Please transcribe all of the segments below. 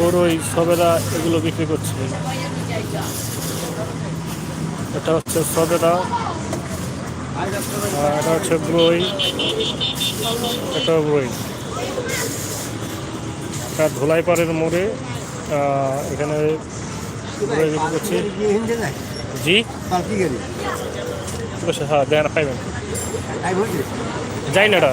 বড়ই সবেরা এগুলো বিক্রি করছে। এটা হচ্ছে সবেরা আর এটা হচ্ছে বই এটা বই এটা ধুলাইপাড়ের মোড়ে এখানে বিক্রি করছি। জি? হ্যাঁ দেন পাইবেন যাই না এটা।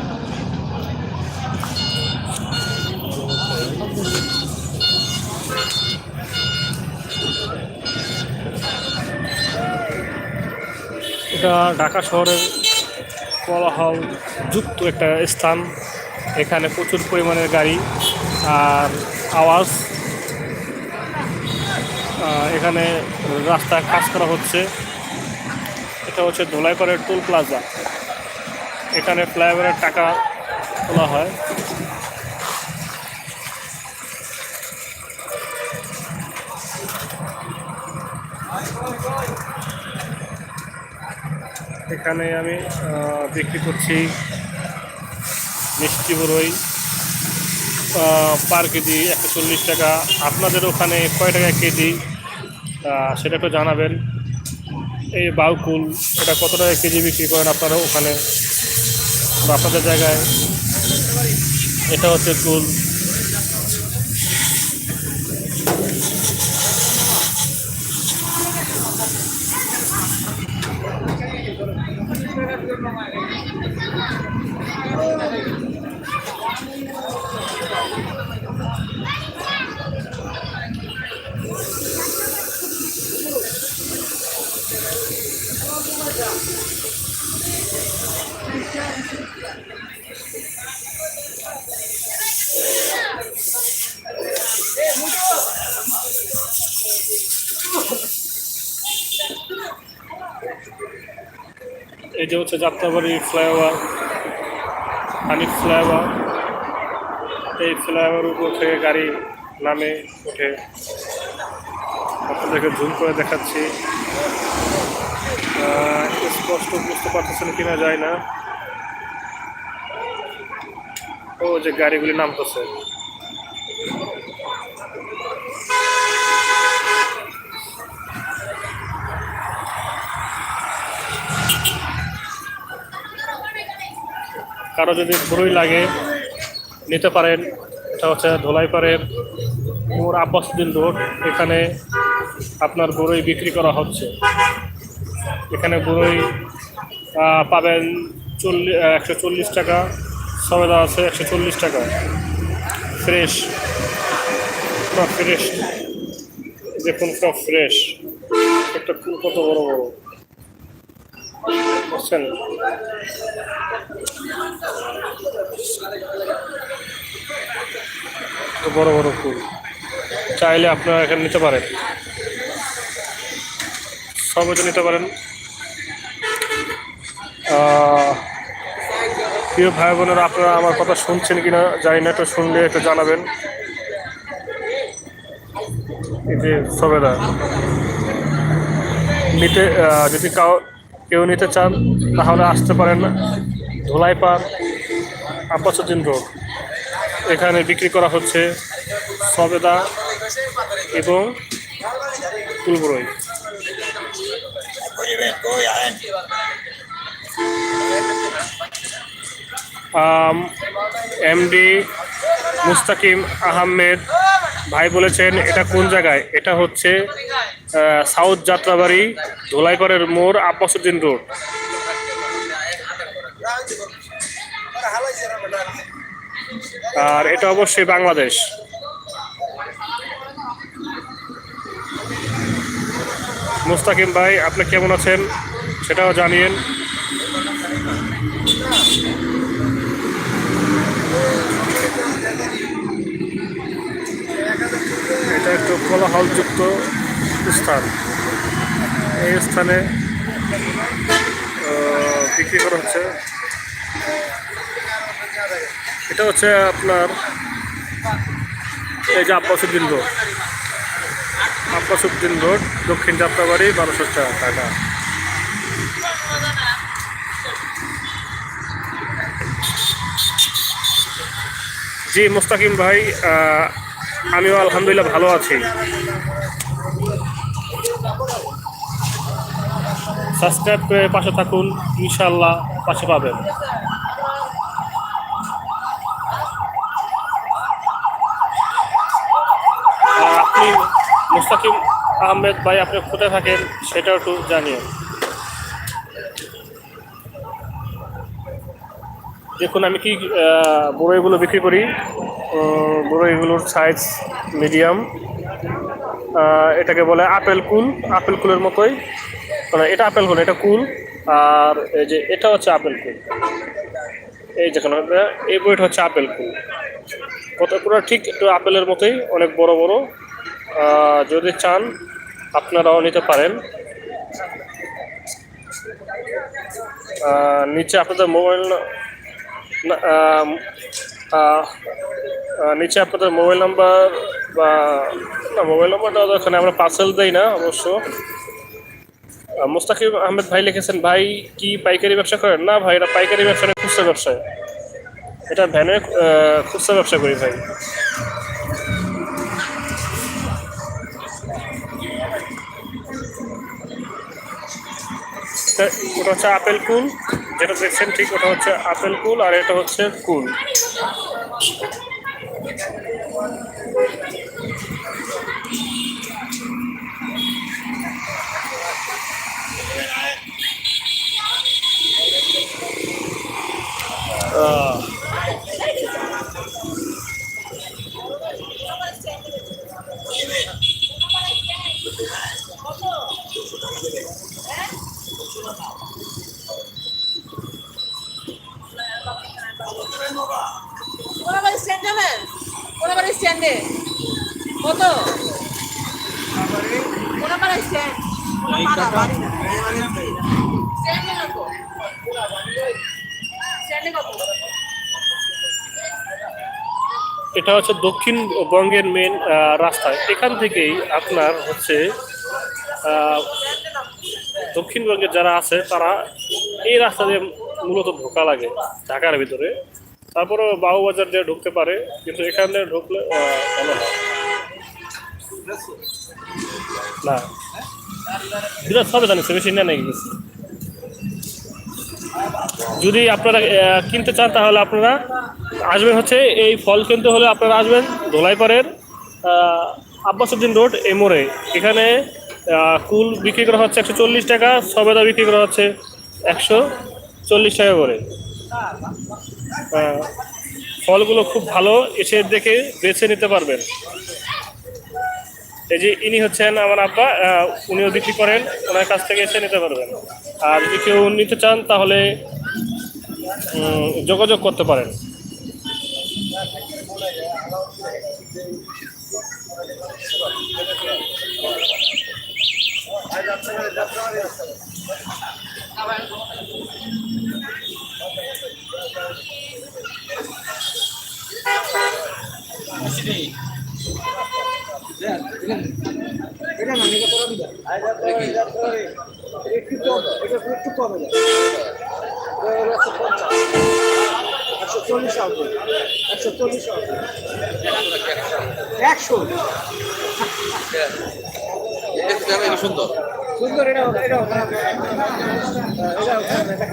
এটা ঢাকা শহরের কোলাহল যুক্ত একটা স্থান। এখানে প্রচুর পরিমাণের গাড়ি আর আওয়াজ। এখানে রাস্তায় কাজ করা হচ্ছে। এটা হচ্ছে ধোলাইপাড়ের টোল প্লাজা। এখানে ফ্লাইওভারের টাকা তোলা হয়। এখানে আমি বিক্রি করছি মিষ্টি আহ, পার কেজি একশো চল্লিশ টাকা। আপনাদের ওখানে কয় টাকা কেজি? সেটা একটু জানাবেন। এই বাউকুল এটা কত টাকা কেজি বিক্রি করেন আপনারা ওখানে? বা আপনাদের জায়গায়? এটা হচ্ছে কুল। Gracias. এই যে হচ্ছে যাত্রাবাড়ি ফ্লাইওভার, হানিফ ফ্লাইওভার, এই ফ্লাইওভার উপর থেকে গাড়ি নামে ওঠে আপনাদেরকে জুম করে দেখাচ্ছি। স্পষ্ট বুঝতে পারতেছেন কিনা যায় না। ও যে গাড়িগুলি নামতেছে। কারও যদি বড়ই লাগে, নিতে পারেন। এটা হচ্ছে ধোলাইপাড়ের মোর আব্বাসুদ্দিন রোড। এখানে আপনার বড়ই বিক্রি করা হচ্ছে। এখানে বড়ই পাবেন চল্লিশ একশো চল্লিশ টাকা, সবেদা আছে একশো চল্লিশ টাকা। ফ্রেশ। ফ্রেশ। দেখুন সব ফ্রেশ। একটা কত বড় বড়। বুঝছেন বড় বড় ফুল। চাইলে আপনারা এখানে নিতে পারেন। সবজ নিতে পারেন। প্রিয় ভাই বোনেরা, আপনারা আমার কথা শুনছেন কিনা জানি না, একটু শুনলে একটু জানাবেন। এই যে সবেদা। নিতে যদি কাউ কেউ নিতে চান, তাহলে আসতে পারেন ধোলাইপাড় আব্বাসুদ্দিন রোড। এখানে বিক্রি করা হচ্ছে সবেদা এবং কুলবরই এমডি মুস্তাকিম আহমেদ ভাই বলেছেন, এটা কোন জায়গায়? এটা হচ্ছে সাউথ যাত্রাবাড়ি ধোলাইপাড়ের মোড়, আব্বাসুদ্দিন রোড। আর এটা অবশ্যই বাংলাদেশ। মুস্তাকিম ভাই, আপনি কেমন আছেন? সেটাও জানিয়েন। এটা একটু কোলাহলযুক্ত। স্থান। এই স্থানে বিক্রি করা হচ্ছে। এটা হচ্ছে আপনার এই যে আব্বাসুদ্দিন রোড। আব্বাসুদ্দিন রোড, দক্ষিণ যাত্রাবাড়ি, বারোশো টাকা। জি, মুস্তাকিম ভাই আমিও আলহামদুলিল্লাহ ভালো আছি। সাবস্ক্রাইব করে পাশে থাকুন ইনশাল্লাহ পাশে পাবেন। আপনি মুস্তাকিম আহমেদ ভাই, আপনি কোথায় থাকেন সেটাও একটু জানিয়ে। দেখুন, আমি কি বড়ইগুলো বিক্রি করি? বড়ইগুলোর সাইজ মিডিয়াম এটাকে বলে আপেল কুল। আপেল কুলের মতোই। মানে এটা আপেল কুল এটা কুল, আর এই যে এটা হচ্ছে আপেল কুল। এই যেখানে এই বইটা হচ্ছে আপেল কুল। কত পুরো, ঠিক একটু আপেলের মতোই, অনেক বড় বড়। যদি চান, আপনারাও নিতে পারেন। নিচে আপনাদের মোবাইল নিচে আপনাদের মোবাইল নাম্বার বা, না, মোবাইল নাম্বারটা ওখানে আমরা পার্সেল দেই না, অবশ্য। মুস্তাকিব আহমেদ ভাই লিখেছেন, ভাই, কি পাইকারি ব্যবসা করেন? না ভাই এটা পাইকারি ব্যবসা না খুচরা ব্যবসায়। এটা ভ্যানে খুচরা ব্যবসা করি ভাই। ওটা হচ্ছে আপেল কুল, যেটা দেখছেন ঠিক, ওটা হচ্ছে আপেল কুল, আর এটা হচ্ছে কুল। কোনাবাড়ি স্ট্যান্ড যাবেন কোনাবাড়ি স্ট্যান্ডে কত? কোনাবাড়ি স্ট্যান্ড কোনাপাড়া বাড়ি না স্ট্যান্ডে কত? স্ট্যান্ডে কত? এটা হচ্ছে দক্ষিণবঙ্গের মেন রাস্তা। এখান থেকেই আপনার হচ্ছে আহ, দক্ষিণবঙ্গের যারা আছে, তারা এই রাস্তা দিয়ে মূলত ঢোকা লাগে ঢাকার ভিতরে। তারপরে বাবুবাজার দিয়ে ঢুকতে পারে, কিন্তু এখানে ঢুকলে ভালো না। বিরাট সবে জানিস বেশি নেয় নাকি যদি আপনারা কিনতে চান তাহলে আপনারা আসবেন হচ্ছে এই ফল কিনতে হলে আপনারা আসবেন ধোলাইপাড়ের আব্বাসুদ্দিন রোড, এই মোড়ে। এখানে কুল বিক্রি করা হচ্ছে একশো চল্লিশ টাকা, সবেদা বিক্রি করা হচ্ছে একশো চল্লিশ টাকা করে। ফলগুলো খুব ভালো, এসে দেখে বেছে নিতে পারবেন। এই যে ইনি হচ্ছেন আমার আব্বা উনিও বিক্রি করেন, ওনার কাছ থেকে এসে নিতে পারবেন। আর যদি কেউ নিতে চান, তাহলে যোগাযোগ করতে পারেন এটা না এটা করা দিবা একটু কম এটা একটু কমে যায় একশো পঞ্চাশ একশো চল্লিশ হবে একশো চল্লিশ হবে একশো। সুন্দর সুন্দর এটা এটা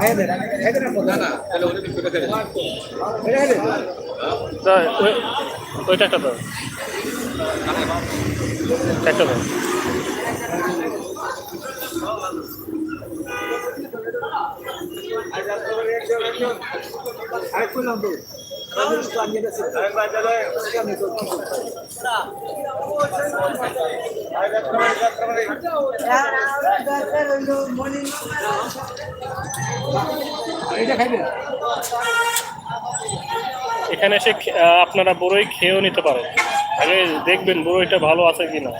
এটা এটা দেন না না তাহলে ওটা। এটা তা ওই- ওইটা একটা দাও। একটা দাও। আরেকটু নাম তো আনিয়ে গেছে এখানে এসে আপনারা বড়ই খেয়েও নিতে পারেন। আগে দেখবেন বড়ইটা ভালো আছে কি না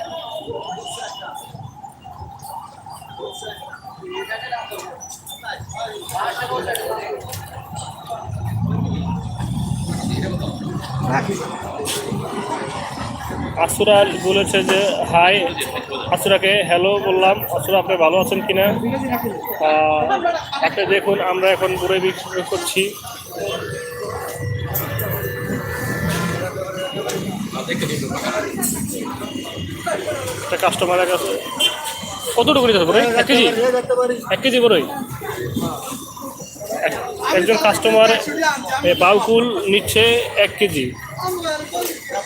আসুরা বলেছে যে, হাই আসুরাকে, হ্যালো বললাম, আসুরা, আপনি ভালো আছেন কিনা? আপনি দেখুন, আমরা এখন বুড়ে বিক্রি করছি। একটা কাস্টমারের কাছে। কতটুকু নিতে হবে এক কেজি? এক কেজি বড়ই? এক- একজন কাস্টমার বাউকুল নিচ্ছে এক কেজি।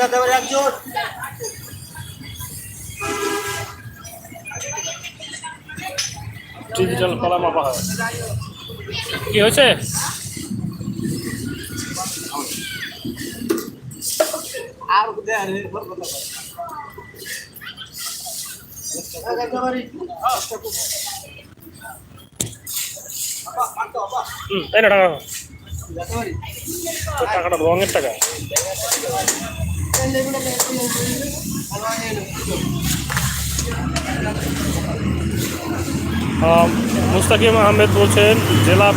একেবারে একজন। ডিজিটাল কলা মাপা হয়। কি হয়েছে? আর দেয় রে কথা একেবারে হুম এই না টাকা। টাকাটা রঙের টাকা। মুস্তাকিম আহমেদ বলছেন জেলা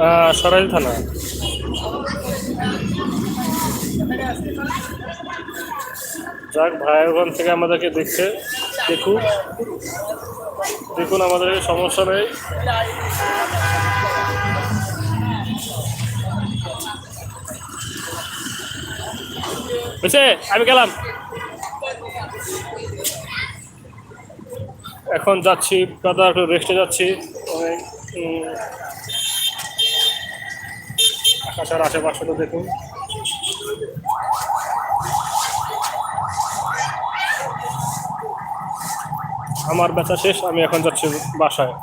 আহ, সরাইল থানা। যাক ভাই ওখান থেকে আমাদেরকে দেখছে দেখুক। দেখুন আমাদের সমস্যা নেই। বুঝছে আমি গেলাম। এখন যাচ্ছি, দাদা একটু রেস্টে যাচ্ছি। আকাশের আশেপাশে দেখুন। আমার বেচা শেষ, আমি এখন যাচ্ছি বাসায়।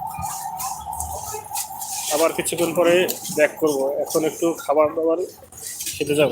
আবার কিছুক্ষণ পরে ব্যাক করব। এখন একটু খাবার দাবার খেতে যাব।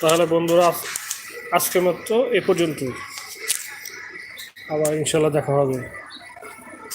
তাহলে বন্ধুরা আজকে মতো এ পর্যন্তই। আবার ইনশাল্লাহ দেখা হবে।